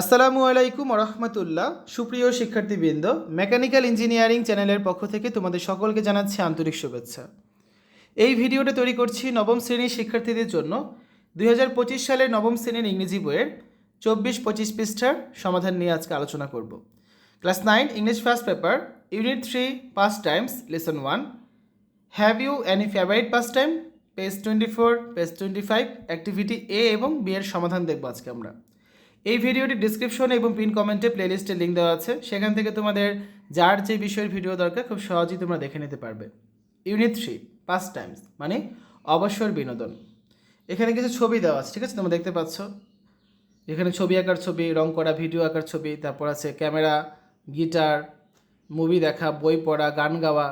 আসসালামু আলাইকুম রহমতুল্লাহ সুপ্রিয় শিক্ষার্থীবৃন্দ, মেকানিক্যাল ইঞ্জিনিয়ারিং চ্যানেলের পক্ষ থেকে তোমাদের সকলকে জানাচ্ছি আন্তরিক শুভেচ্ছা। এই ভিডিওটা তৈরি করছি নবম শ্রেণির শিক্ষার্থীদের জন্য। দুই সালের নবম শ্রেণির ইংরেজি বইয়ের চব্বিশ পঁচিশ পৃষ্ঠার সমাধান নিয়ে আজকে আলোচনা করব। Class nine, English first paper, unit three পাঁচ times, lesson one. Have you any favourite pastime? Page twenty four, page twenty five, activity A এবং বি এর সমাধান দেখব আজকে আমরা। এই ভিডিওটি ডিসক্রিপশনে এবং পিন কমেন্টে প্লেলিস্টে লিঙ্ক দেওয়া আছে। সেখান থেকে তোমাদের যার যে বিষয়ের ভিডিও দরকার, খুব সহজেই তোমরা দেখে নিতে পারবে। ইউনিট থ্রি পাঁচ টাইমস মানে অবসর বিনোদন। এখানে কিছু ছবি দেওয়া আছে, ঠিক আছে? তোমরা দেখতে পাচ্ছ। এখানে ছবি আঁকার ছবি, রং করা ভিডিও আঁকার ছবি, তারপর আছে ক্যামেরা গিটার মুভি দেখা, বই পড়া, গান গাওয়া,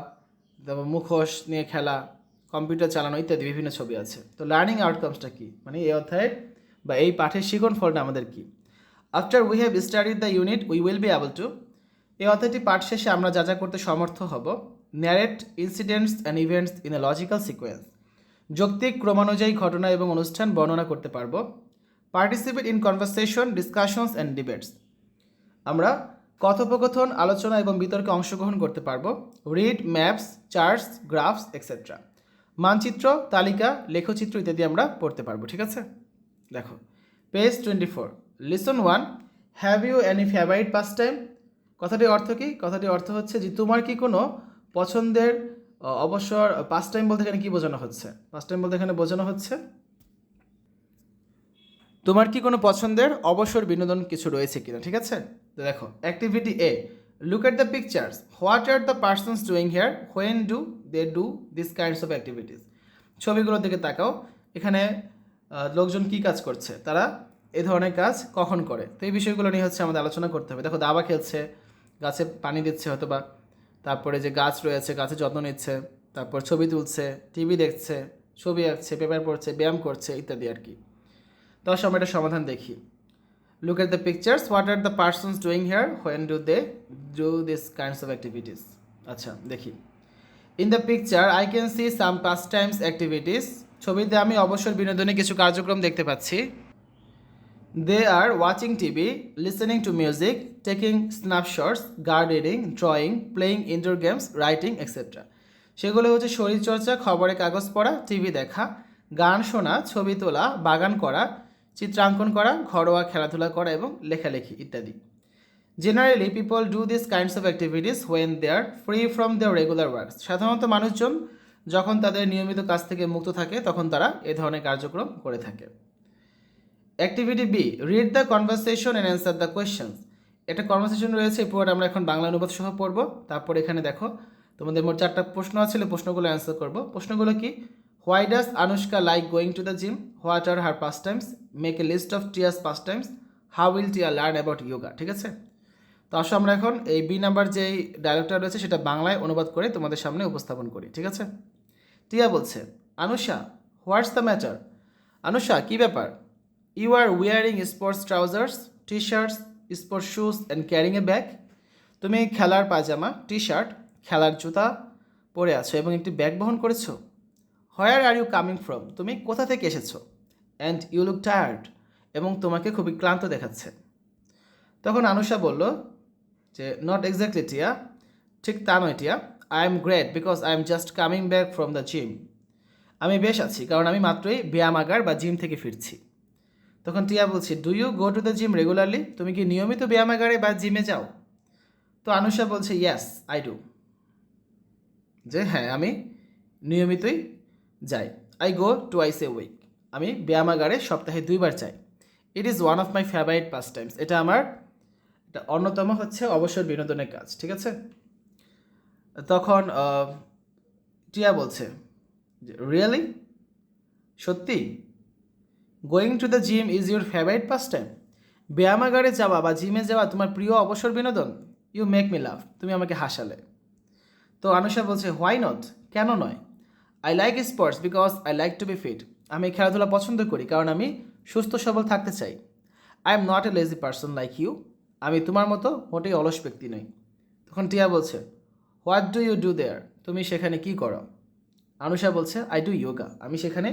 তারপর মুখোশ নিয়ে খেলা কম্পিউটার চালানো ইত্যাদি বিভিন্ন ছবি আছে। তো লার্নিং আউটকামসটা কী? মানে এই অধ্যায়ের বা এই পাঠের শিখন ফলটা আমাদের কী? After we have studied the unit we will be able to এই অধ্যায়টি পাঠ শেষে আমরা যা যা করতে সমর্থ হব narrate incidents and events in a logical sequence যৌক্তিক ক্রমানুযায়ী ঘটনা এবং অনুষ্ঠান বর্ণনা করতে পারব। Participate in conversation discussions and debates আমরা কথোপকথন, আলোচনা এবং বিতর্কে অংশগ্রহণ করতে পারব। Read maps charts graphs extra মানচিত্র, তালিকা, লেখচিত্র ইত্যাদি আমরা পড়তে পারব, ঠিক আছে? দেখো page twenty four lesson one have you any favourite pastime কথাটির অর্থ কি? কথাটির অর্থ হচ্ছে যে তোমার কি কোনো পছন্দের অবসর পাস টাইম বলতে এখানে কি বোঝানো হচ্ছে? পাস টাইম বলতে এখানে বোঝানো হচ্ছে তোমার কি কোনো পছন্দের অবসর বিনোদন কিছু রয়েছে কিনা, ঠিক আছে? তো দেখো activity A look at the pictures what are the persons doing here when do they do this kinds of activities ছবিগুলোর দিকে তাকাও। এখানে লোকজন কি কাজ করছে? তারা এই ধরনের কাজ কখন করে? তো এই বিষয়গুলো নিয়ে হচ্ছে আমাদের আলোচনা করতে হবে। দেখো, দাবা খেলছে, গাছে পানি দিচ্ছে হয়তো বা তারপরে যে গাছ রয়েছে গাছের যত্ন নিচ্ছে, তারপর ছবি তুলছে, টিভি দেখছে, ছবি আঁকছে, পেপার পড়ছে, ব্যায়াম করছে, ইত্যাদি আর কি। তো আমরা এটা সমাধান দেখি। Look at the pictures what are the persons doing here when do they do this kinds of activities আচ্ছা দেখি। In the picture I can see some pastimes activities ছবিতে আমি অবসর বিনোদনে কিছু কার্যক্রম দেখতে পাচ্ছি। They are watching TV listening to music taking snapshots gardening drawing playing indoor games writing etcetera সেগুলো হচ্ছে শরীরচর্চা, খবরে কাগজ পড়া টিভি দেখা, গান শোনা, ছবি তোলা, বাগান করা, চিত্রাঙ্কন করা, ঘরোয়া খেলাধুলা করা এবং লেখালেখি ইত্যাদি। Generally people do this kinds of activities when they are free from their regular works সাধারণত মানুষজন যখন তাদের নিয়মিত কাজ থেকে মুক্ত থাকে, তখন তারা এ ধরনের কার্যক্রম করে থাকে। Activity B read the conversation and answer the questions একটা কনভারসেশন রয়েছে পুরোটা আমরা এখন বাংলা অনুবাদ সহ পড়ব। তারপর এখানে দেখো, তোমাদের মোট চারটা প্রশ্ন আছে প্রশ্নগুলো অ্যান্সার করব। প্রশ্নগুলো কি? Why does Anushka like going to the gym what are her pastimes make a list of Tia's pastimes how will Tia learn about yoga ঠিক আছে? তো আসো আমরা এখন এই বি নাম্বার যেই ডায়লগটা রয়েছে, সেটা বাংলায় অনুবাদ করে তোমাদের সামনে উপস্থাপন করি, ঠিক আছে? টিয়া বলছে Anusha what's the matter Anusha কী ব্যাপার? You are wearing sports trousers T shirts sports shoes and carrying a bag তুমি খেলার পাজামা টি শার্ট খেলার জুতা পরে আছো এবং একটি ব্যাগ বহন করেছ। Where are you coming from তুমি কোথা থেকে এসেছ? অ্যান্ড ইউ লুক টায়ার্ড এবং তোমাকে খুবই ক্লান্ত দেখাচ্ছে। তখন আনুষা বলল যে নট এক্স্যাক্টলি টিয়া ঠিক তা নয় Tia I am great because I am just coming back from the gym আমি বেশ আছি, কারণ আমি মাত্রই ব্যায়ামাগার বা জিম থেকে ফিরছি। তখন টিয়া বলছি do you go to the gym regularly তুমি কি নিয়মিত ব্যায়ামাগারে বা জিমে যাও? তো আনুষা বলছে ইয়াস আই ডু যে হ্যাঁ আমি নিয়মিতই যাই। I go twice a week আমি ব্যায়ামাগারে সপ্তাহে দুইবার যাই। It is one of my favourite pastimes এটা আমার, এটা অন্যতম হচ্ছে অবসর বিনোদনের কাজ, ঠিক আছে? তখন টিয়া বলছে রিয়েলি সত্যি? Going to the gym is your favourite pastime ব্যায়ামাগারে যাওয়া বা জিমে যাওয়া তোমার প্রিয় অবসর বিনোদন? ইউ মেক মি লাভ তুমি আমাকে হাসালে। তো আনুষা বলছে হোয়াই নট কেন নয়? I like sports because I like to be fit আমি খেলাধুলা পছন্দ করি কারণ আমি সুস্থ, সবল থাকতে চাই। I am not a lazy person like you আমি তোমার মতো মোটেই অলস ব্যক্তি নই। তখন টিয়া বলছে what do you do there তুমি সেখানে কি করো? আনুষা বলছে আই ডু ইয়োগা আমি সেখানে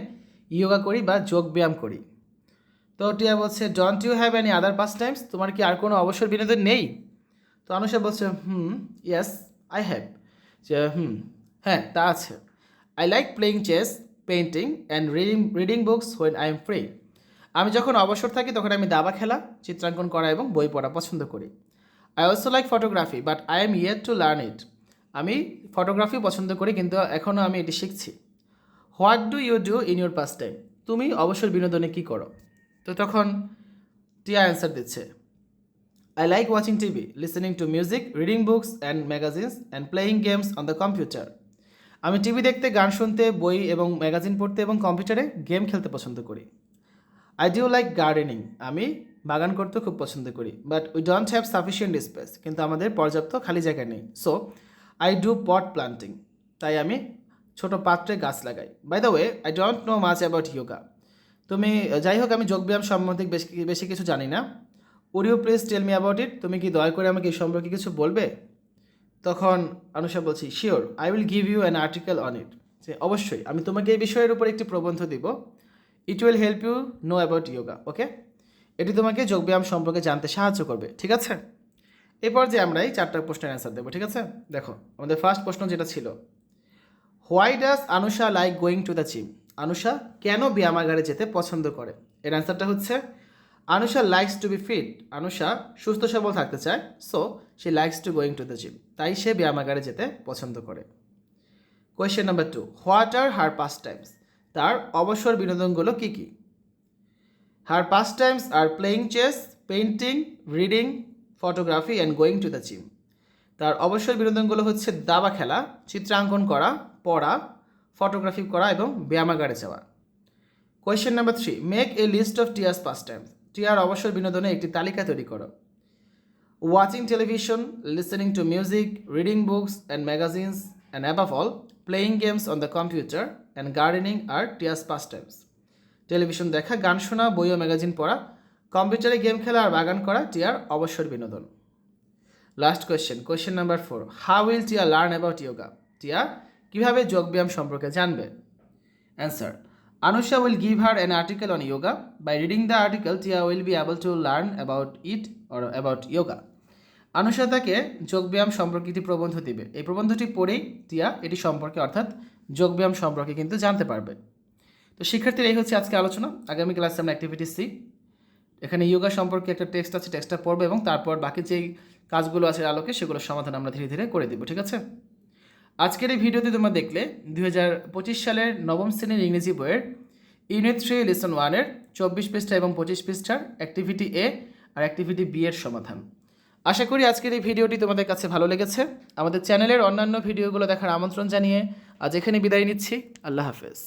ইয়োগা করি বা যোগ ব্যায়াম করি। তো টিয়া বলছে don't you have any other pastimes তোমার কি আর কোনো অবসর বিনোদন নেই? তো অনুষা বলছে হুম ইয়েস আই হ্যাভ যে হুম হ্যাঁ তা আছে। I like playing chess painting and reading reading books when I am free আমি যখন অবসর থাকি, তখন আমি দাবা খেলা, চিত্রাঙ্কন করা এবং বই পড়া পছন্দ করি। I also like photography but I am yet to learn it আমি ফটোগ্রাফি পছন্দ করি, কিন্তু এখনও আমি এটি শিখছি। What do you do in your pastime? তুমি অবসর বিনোদনে কী করো? তো তখন টিয়া অ্যান্সার দিচ্ছে I like watching TV listening to music reading books and magazines and playing games on the computer আমি টিভি দেখতে, গান শুনতে, বই এবং ম্যাগাজিন পড়তে এবং কম্পিউটারে গেম খেলতে পছন্দ করি। আই ডিউ লাইক গার্ডেনিং আমি বাগান করতে খুব পছন্দ করি but we don't have sufficient space কিন্তু আমাদের পর্যাপ্ত খালি জায়গা নেই। So I do pot planting তাই আমি ছোট পাত্রে গাছ লাগাই। By the way I don't know much about yoga তুমি যাই হোক, আমি যোগব্যায়াম সম্বন্ধে বেশি বেশি কিছু জানি না। Would you please tell me about it তুমি কি দয়া করে আমাকে এই সম্পর্কে কিছু বলবে? তখন অনুষা বলছি sure I will give you an article on it যে, অবশ্যই, আমি তোমাকে এই বিষয়ের উপর একটি প্রবন্ধ দিব। It will help you know about yoga okay এটি তোমাকে যোগব্যায়াম সম্পর্কে জানতে সাহায্য করবে, ঠিক আছে? এরপর যে আমরা এই চারটা প্রশ্নের অ্যান্সার দেবো, ঠিক আছে? দেখো, আমাদের ফার্স্ট প্রশ্ন যেটা ছিল why does Anusha like going to the gym Anusha কেন ব্যায়ামাগারে যেতে পছন্দ করে? এর অ্যান্সারটা হচ্ছে Anusha likes to be fit Anusha সুস্থ সবল থাকতে চায় so say likes to going to the gym তাই সে ব্যায়ামাগারে যেতে পছন্দ করে। Question number two what are her pastimes তার অবসর বিনোদনগুলো কী কী? Her pastimes are playing chess painting reading photography and going to the gym তার অবসর বিনোদনগুলো হচ্ছে দাবা খেলা, চিত্রাঙ্কন করা পড়া ফটোগ্রাফি করা এবং ব্যায়ামাগারে যাওয়া। Question number three make a list of Tia's pastime টিয়ার অবসর বিনোদনে একটি তালিকা তৈরি করো। Watching television listening to music reading books and magazines and above all playing games on the computer and gardening are Tia's pastimes television দেখা, গান শোনা, বই ও ম্যাগাজিন পড়া কম্পিউটারে গেম খেলা আর বাগান করা টিয়ার অবসর বিনোদন। Last question question number four how will Tia learn about yoga Tia কীভাবে যোগব্যায়াম সম্পর্কে জানবে? Answer Anusha will give her an article on yoga. By reading the article, Tia will be able to learn about it or about yoga. Anusha তাকে যোগব্যায়াম সম্পর্কে একটি প্রবন্ধ দিবে। এই প্রবন্ধটি পড়েই টিয়া এটি সম্পর্কে অর্থাৎ যোগব্যায়াম সম্পর্কে কিন্তু জানতে পারবে। তো শিক্ষার্থীর এই হচ্ছে আজকে আলোচনা। আগামী ক্লাসে আমরা অ্যাক্টিভিটি সি এখানে যোগা সম্পর্কে একটা টেক্সট আছে টেক্সটটা পড়বে এবং তারপর বাকি যেই কাজগুলো আছে আলোকে সেগুলোর সমাধান আমরা ধীরে ধীরে করে দেবো ঠিক আছে? আজকের এই ভিডিওতে তোমরা দেখলে দু হাজার পঁচিশ সালের নবম শ্রেণির ইংরেজি বইয়ের ইউনিট থ্রি, লেসন ওয়ানের চব্বিশ পৃষ্ঠা এবং পঁচিশ পৃষ্ঠার অ্যাক্টিভিটি এ আর অ্যাক্টিভিটি বি এর সমাধান। আশা করি আজকের এই ভিডিওটি তোমাদের কাছে ভালো লেগেছে। আমাদের চ্যানেলের অন্যান্য ভিডিওগুলো দেখার আমন্ত্রণ জানিয়ে আজ এখানে বিদায় নিচ্ছি। আল্লাহ হাফেজ।